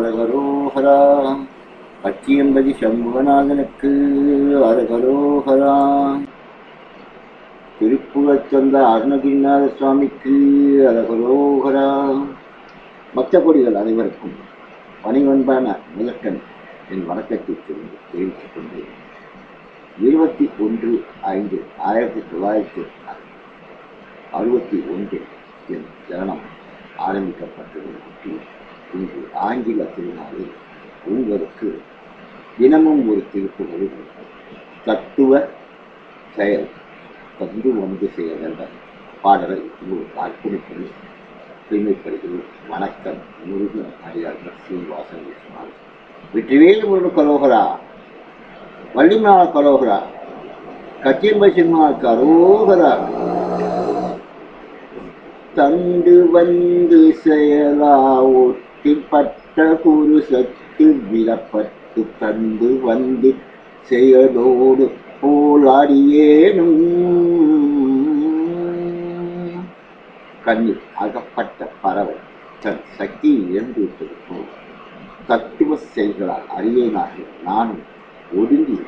அரகரோஹரா. பத்தியம்பதி சண்முகநாதனுக்கு அரகரோஹரா. திருப்புகழ் சொந்த அருணகிரிநாத சுவாமிக்கு அரகரோஹரா. அழகரோகரா பக்தகொடிகள் அனைவருக்கும் பணிவன்பான முதற்கண் என் வணக்கத்தை தெரிந்து தெரிவித்துக் கொண்டேன் இருபத்தி ஒன்று ஐந்து ஆயிரத்தி தொள்ளாயிரத்தி அறுபத்தி ஒன்றில் என் ஜனனம் ஆரம்பிக்கப்பட்டதை. ஒட்டி இன்று ஆங்கில திருநாளில் உங்களுக்கு தினமும் ஒரு திருக்குறளில் தத்துவ செயல் தந்து வந்து செயல் என்ற பாடலை உங்களுக்கு அர்ப்பணிப்பது பெருமைப்படுகிறது வணக்கம். முருகன் அடியார்கள் சீனிவாசன் விஸ்வநாதன். வெற்றிவேல் முருகன் கலோகரா வள்ளிமலாள கலோகரா கச்சியம்பை சினிமா கரோகரா. தந்து வந்து செயலா ஒட்டிப்பட்ட குரு சத்து விலப்பட்டு தந்து வந்து செயலோடு போலாடியேனும். கண்ணில் அகப்பட்ட பறவை தன் சக்தியை இழந்துவிட்டது போல். தத்துவ செயல்களால் அறியேனாக நானும் ஒடுங்கி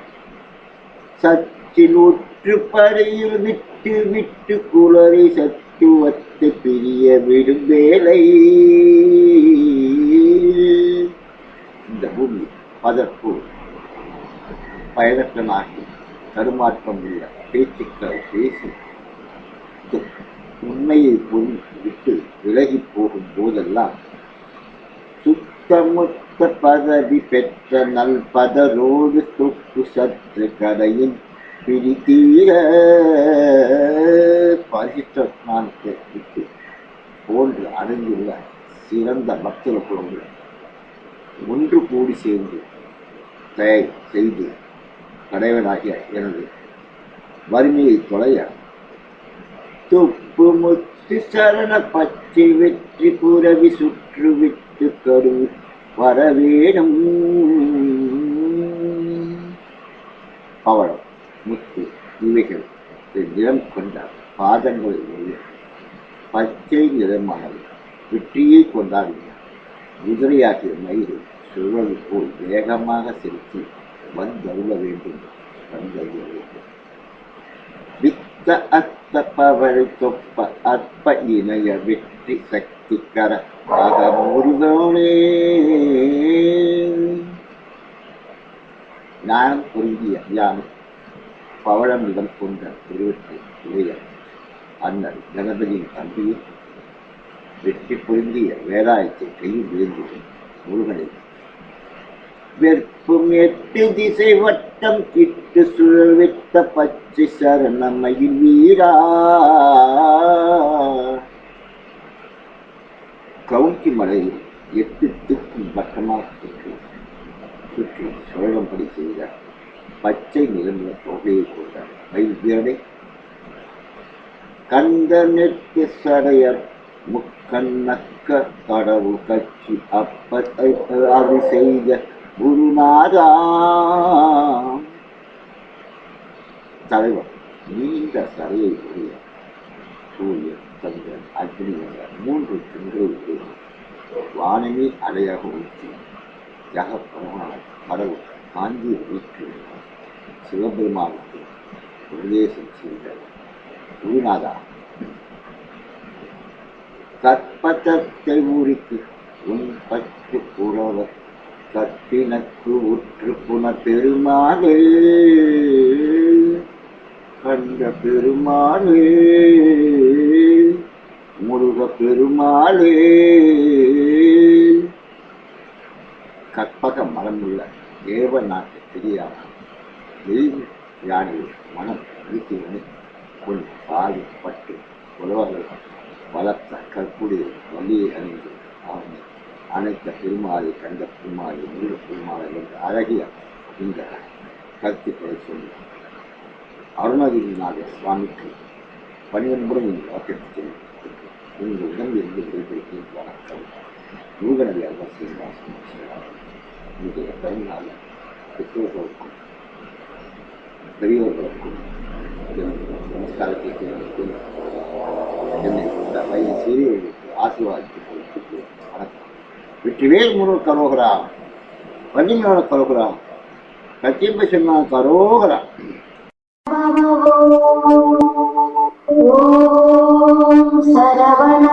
சச்சில் ஒற்று பறையில் விட்டு விட்டு குளறி சத்துவத்தை பிரிய விடும் வேலை பூமி பதற்கு தருமாற்றம் உள்ள பேச்சுக்களை பேசி உண்மையை புரிந்து விட்டு விலகி போகும் போதெல்லாம் சுத்தமுத்த பதவி பெற்ற நல் பதரோடு தொட்டு சற்று கதையின் பிரித்தீர பரிசுத்தானத்தை விட்டு போன்று அடைந்துள்ள சிறந்த பக்தர ஒன்று கூடி சேர்ந்து தயை செய்து கடைவனாகிய எனது வறுமையை தொலைய துப்பு முத்து சரண பச்சை வெற்றி புறவி சுற்று விட்டு கரு வரவேணும் பவளம் முத்து இவைகள் நிறம் கொண்ட பாதங்களை உடைய பச்சை நிறமானது வெற்றியை கொண்டாடினார் குதிரையாகிய மயிறு சுழல் போல் வேகமாக செலுத்தி வந்தருள வேண்டும் வந்தருள வேண்டும். வித்த அத்த பவழை தொப்ப அற்ப இணைய வெற்றி சக்தி கர முருகனே ஞானம் பொருந்திய ஞானம் பவழம் இடம் கொண்ட திருவற்றி இளைய அண்ணன் கணபதியின் தம்பியும் வெற்றி பொருந்திய வேலாயத்தை கையில் விழுந்து முருகனை வெற்பும் எட்டு திசை வட்டம் கிட்டு சுழல் விட்ட பச்சை சரணமையில் வீரா. கவுண்டி மலையில் எட்டு திக்கும் வட்டமாக சுற்றி சுற்றி சுழலும்படி செய்த பச்சை நிறமுள்ள தொகையை கொண்டார் மயில் வீரனை. கந்த நெட்டு சடையர் முக்கண்ணக்க கடவுள் கட்சி அப்ப அது செய்த குருநாதா தலைவர் நீண்ட சரையை உடைய சூரியன் சந்திரன் அக்னி என்ற மூன்று திங்களுக்கு வானமே அலையாக ஊற்றி ஜகப்பரமான கடவுள் காஞ்சி வீட்டில் சிவபெருமானுக்கு உபதேசம் செய்த குருநாதா கற்பத்தை ஊரிக்கு உன் பற்று புறவர் கத்தினக்கு உற்று புன பெருமாளே. கண்ட பெருமாளே. முருக பெருமாளே. கற்பக மரமுள்ள தேவ நாட்டு தெரியாமல் தெய்வ யானையில் மனம் இருக்கிறது கொண்டு பாதி உழவர்கள் வளர்த்த கற்புடைய வழியை அறிந்து அவனை அனைத்த பெருமாளை கண்ட பெருமாளை முருக பெருமாளை என்று அழகிய இந்த கருத்துக்களை சொல்லி அருணகிரிநாத சுவாமிக்கு பணிவன்புடன் இந்த வாக்கியத்தை உங்கள் உடம்பிலிருந்து விடைபெறுகிறேன் வணக்கம். முருகனடி அல்வா சீனிவாசன் இன்றைய பிறந்தநாள் பெற்றோர்களுக்கும் பெரியவர்களுக்கும் நமஸ்காரத்தை என்னை இந்த வயது சிறியவர்களுக்கு ஆசீர்வாதத்தை கொடுத்து வெற்றிவேல் முரு கரோகரா வல்லிமனோட கரோகரா சத்தியம்ப சிம்மா கரோகரா ஓம் சரவண